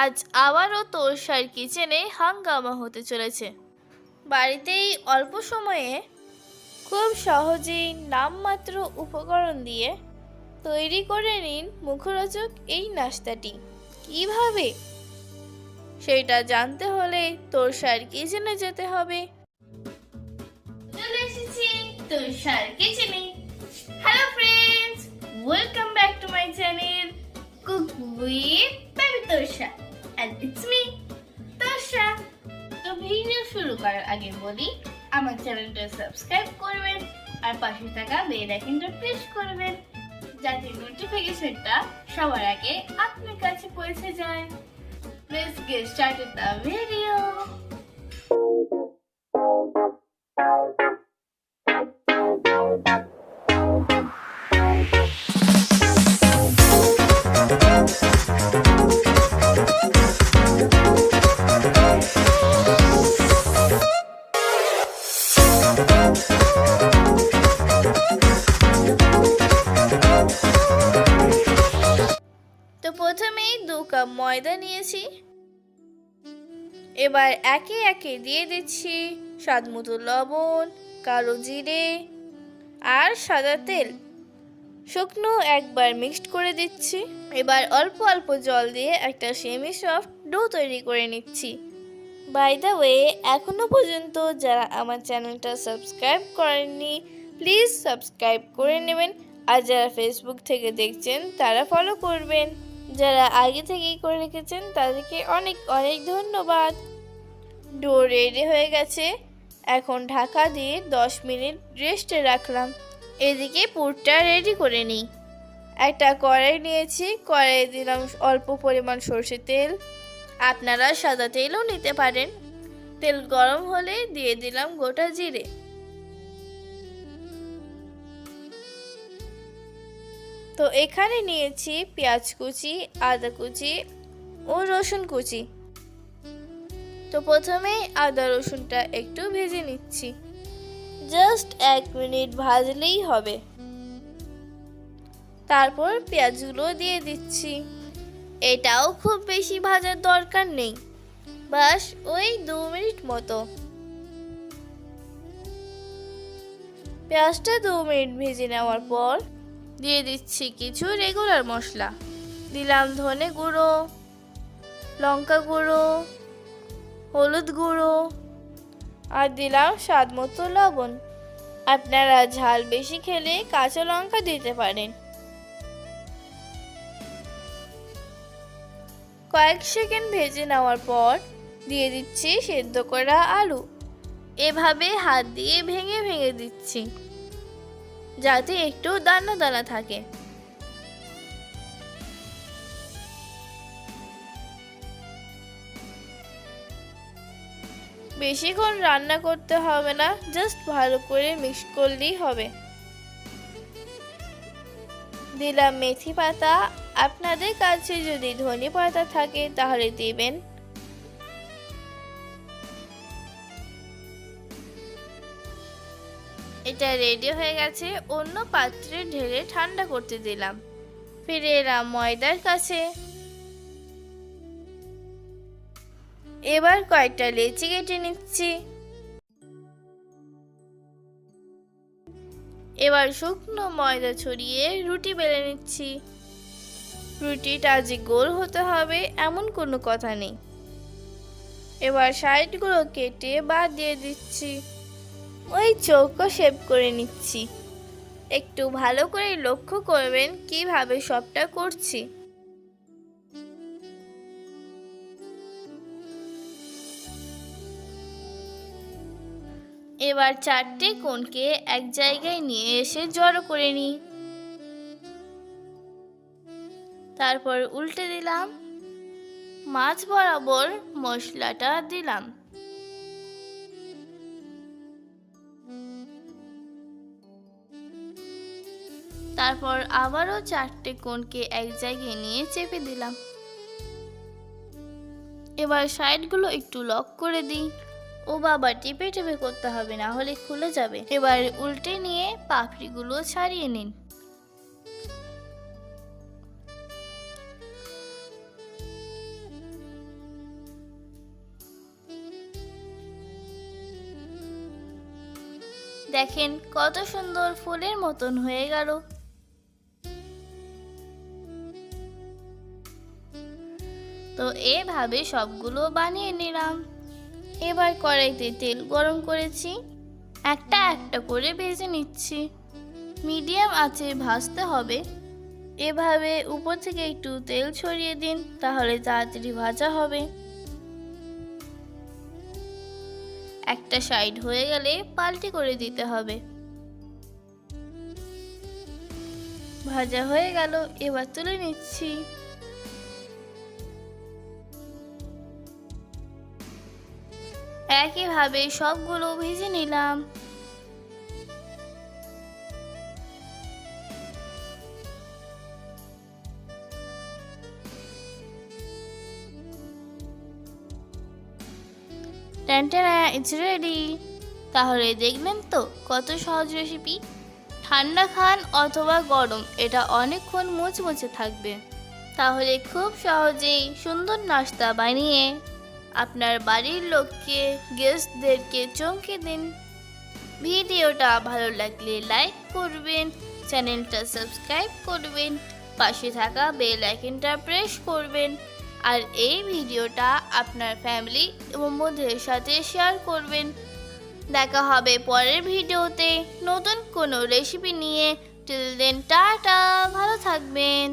আজ আবারও তোরসার কিচেনে হাঙ্গামা হতে চলেছে। বাড়িতেই অল্প সময়ে খুব সহজেই নামমাত্র উপকরণ দিয়ে তৈরি করে নিন মুখরোচক এই নাস্তাটি। কীভাবে? সেটা জানতে হলে তোরসার কিচেনে যেতে হবে। Hello friends welcome back to my channel cook with baby and it's me Torsa তো ভিডিও শুরু করার আগে বলি, আমার চ্যানেলটা সাবস্ক্রাইব করবেন, আর পাশে থাকা বেল আইকনটা প্রেস করবেন, যাতে নোটিফিকেশনটা সবার আগে আপনার কাছে পৌঁছে যায় Let's get started the video. Cup ময়দা নিয়েছি। এবার একে একে দিয়ে দিচ্ছি স্বাদ মতো লবণ, কালো জিরে আর সাদা তেল। শুকনো একবার মিক্সড করে দিচ্ছি। এবার অল্প অল্প জল দিয়ে একটা সেমি সফট ডো তৈরি করে নিচ্ছি। বাই দ্য ওয়ে এখনও পর্যন্ত যারা আমার চ্যানেলটা সাবস্ক্রাইব করেননি প্লিজ সাবস্ক্রাইব করে নেবেন। আর যারা ফেসবুক থেকে দেখছেন, তারা ফলো করবেন। যারা আগে থেকেই করে রেখেছেন, তাদেরকে অনেক অনেক ধন্যবাদ। ডো রেডি হয়ে গেছে। এখন ঢাকা দিয়ে দশ মিনিট রেস্টে রাখলাম। এদিকে পুরটা রেডি করে নিই। একটা কড়াই নিয়েছি। কড়াই দিলাম অল্প পরিমাণ সর্ষে তেল। আপনারা সাদা তেলও নিতে পারেন। তেল গরম হলে দিয়ে দিলাম গোটা জিরে। তো এখানে নিয়েছি পেঁয়াজ কুচি, আদা কুচি ও রসুন কুচি। তো প্রথমে আদা রসুনটা একটু ভেজে নিচ্ছি। জাস্ট এক মিনিট ভাজলেই হবে। তারপর পেঁয়াজগুলো দিয়ে দিচ্ছি। এটাও খুব বেশি ভাজার দরকার নেই। বাস ওই দু মিনিট মতো। পেঁয়াজটা দু মিনিট ভেজে নেওয়ার পর দিয়ে দিচ্ছি কিছু রেগুলার মশলা। দিলাম ধনে গুঁড়ো, লঙ্কা গুঁড়ো, হলুদ গুঁড়ো আর দিলাম স্বাদ মতো লবণ। আপনারা ঝাল বেশি খেলে কাঁচা লঙ্কা দিতে পারেন। কয়েক সেকেন্ড ভেজে নেওয়ার পর দিয়ে দিচ্ছি সেদ্ধ করা আলু। এভাবে হাত দিয়ে ভেঙে ভেঙে দিচ্ছি। যাতে একটু দানা দানা থাকে। বেশিক্ষণ রান্না করতে হবে না জাস্ট ভালো করে মিক্স করলেই হবে। দিলাম মেথি পাতা। আপনাদের কাছে যদি ধনে পাতা থাকে তাহলে দিবেন। এটা রেডি হয়ে গেছে, অন্য পাত্রে ঢেলে ঠান্ডা করতে দিলাম। ফিরে এলাম ময়দার কাছে। এবার কয়েকটা লেচি কেটে নিচ্ছি। এবার শুকনো ময়দা ছড়িয়ে রুটি বেলে নিচ্ছি। রুটিটা যে গোল হতে হবে এমন কোনো কথা নেই। এবার সাইডগুলো কেটে বাদ দিয়ে দিচ্ছি। ওই চৌকো শেপ করে নিচ্ছি। একটু ভালো করে লক্ষ্য করবেন কীভাবে সবটা করছি। এবার চারটে কোণকে এক জায়গায় নিয়ে এসে জড়ো করে নিই। তারপর উল্টে দিলাম। মাছ বরাবর মশলাটা দিলাম। তারপর আবারও চারটে কোণকে এক জায়গায় নিয়ে চেপে দিলাম। এবার সাইডগুলো একটু লক করে দিই। ও বাবা, টিপে টিপে করতে হবে, না হলে খুলে যাবে। এবার উল্টে নিয়ে পাপড়িগুলো ছাড়িয়ে নিন। দেখেন কত সুন্দর ফুলের মতন হয়ে গেল। তো এভাবে সবগুলো বানিয়ে নিলাম। এবার কড়াইতে তেল গরম করেছি। একটা একটা করে ভেজে নিচ্ছি। মিডিয়াম আঁচে ভাজতে হবে। এভাবে উপর থেকে একটু তেল ছড়িয়ে দিন, তাহলে তাড়াতাড়ি ভাজা হবে। একটা সাইড হয়ে গেলে পাল্টি করে দিতে হবে। ভাজা হয়ে গেল, এবার তুলে নিচ্ছি। একইভাবে সবগুলো ভেজে নিলাম। ইটস রেডি তাহলে দেখলেন তো কত সহজ রেসিপি ঠান্ডা খান অথবা গরম, এটা অনেকক্ষণ মুচমুচে থাকবে। তাহলে খুব সহজেই সুন্দর নাস্তা বানিয়ে আপনার বাড়ির লোককে, গেস্টদেরকে চমকে দিন। ভিডিওটা ভালো লাগলে লাইক করবেন, চ্যানেলটা সাবস্ক্রাইব করবেন, পাশে থাকা বেল আইকনটা প্রেস করবেন, আর এই ভিডিওটা আপনার ফ্যামিলি এবং বন্ধুদের সাথে শেয়ার করবেন। দেখা হবে পরের ভিডিওতে নতুন কোনো রেসিপি নিয়ে। টিল দেন টাটা, ভালো থাকবেন।